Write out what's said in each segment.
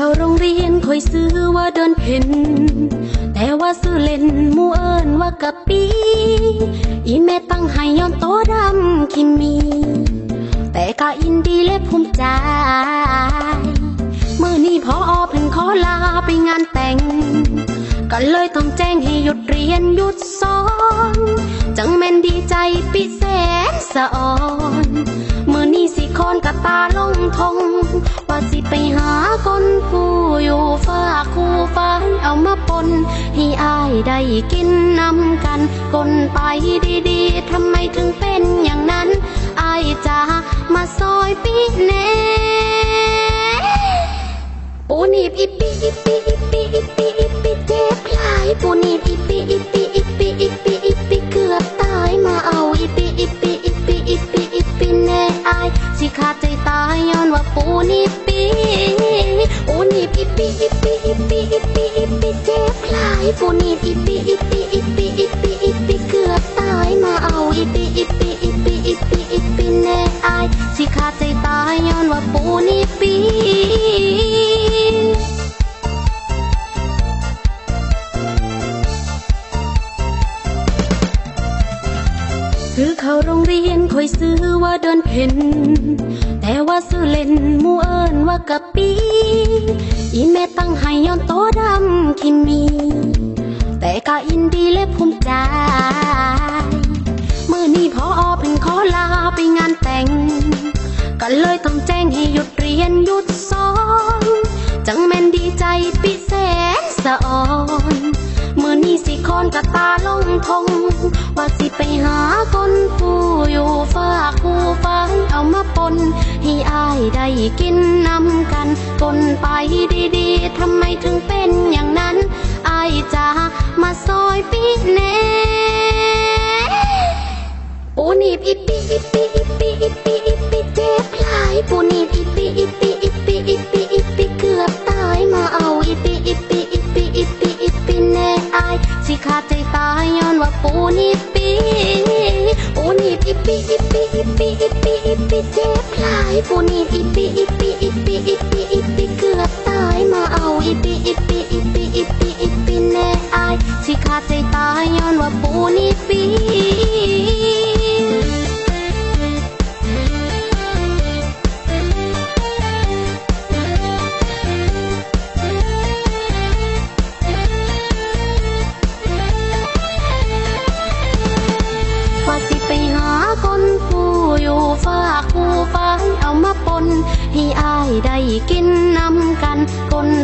เข้าโรงเรียนคอยซื้อว่าเดินเพ่นแต่ว่าซื้อเล่นมู่เอิญว่ากะปี อีแม่ตั้งให้ย้อนโตดำคิมมี แต่ก็อินดีและภูมิใจเมื่อนี้พออเพิ่งขอลาไปงานแต่ง ก็เลยต้องแจ้งให้หยุดเรียนหยุดสอน จังแม่นดีใจปิแสนสะอ่อน ตาลงทงว่าสิไปหาคนผู้อยู่ฝ้าคู่ฟ้าเอามาปนให้อายได้กินนำกันกนไปดีๆทำไมถึงเป็นอย่างนั้นอายจะมาซอยปีแน่ปูนีบอี สิขาดใจตายย้อนว่าปูนี่ปีปูนี่ปีปีปีปีปีปีเจ็บหลายปูนี่ปีปีปีปีปีปีเกือบตายมาเอาอีปีอีปีอีปีอีปีอีปีแน่อายสิขาดใจตายย้อนว่าปูนี่ปี คือเข้าโรงเรียนคอยซื้อว่าเดินเพ่นแต่ว่าซื้อเล่นมูเอิญว่ากะปีอีแม่ตั้งให้ย้อนโตดำคิมี แต่ก็อินดีและภูมิใจ พงว่าสิไปหาคนผู้อยู่ฝากคู่ฟ้าเอามาปนให้อายได้กินนำกันปนไปดี อีปีอีปีอีปีอีปีอีปีเจ็บหลายปูนีบอีปีอีปีอีปีอีปีอีปีเกือบตายมาเอาอิป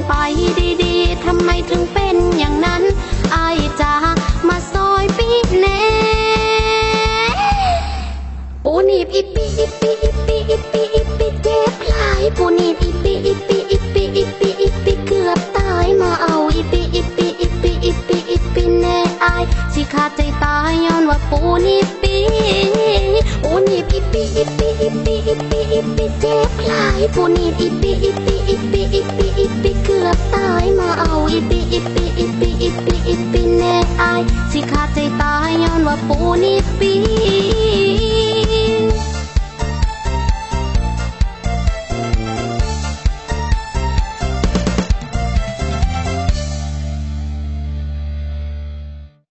ไปดีๆ ทำไมถึงเป็นอย่างนั้น ไอายจะมาซอยปีแน่ปูนีบอีปีอีปีอีปีอีปีอีปีเจ็บหลายปูนีบอีปีอีปีอีปีอีปีอีปีเกือบตายมาเอาอีปีอีปีอีปีอีปีอีปีแน่ไอายสิขาดใจตายย้อนว่าปูนีบปีปูนีบอีปีอีปีอีปีอีปีอีปีเจ็บหลายปูนีบอีปีอีปีอีปีอีปีอีปี กือบตายมาเอาอีปีอีปีอีปีอีปีอีปีแน่อายสิขาดใจตายย้อนว่าปูนีบปี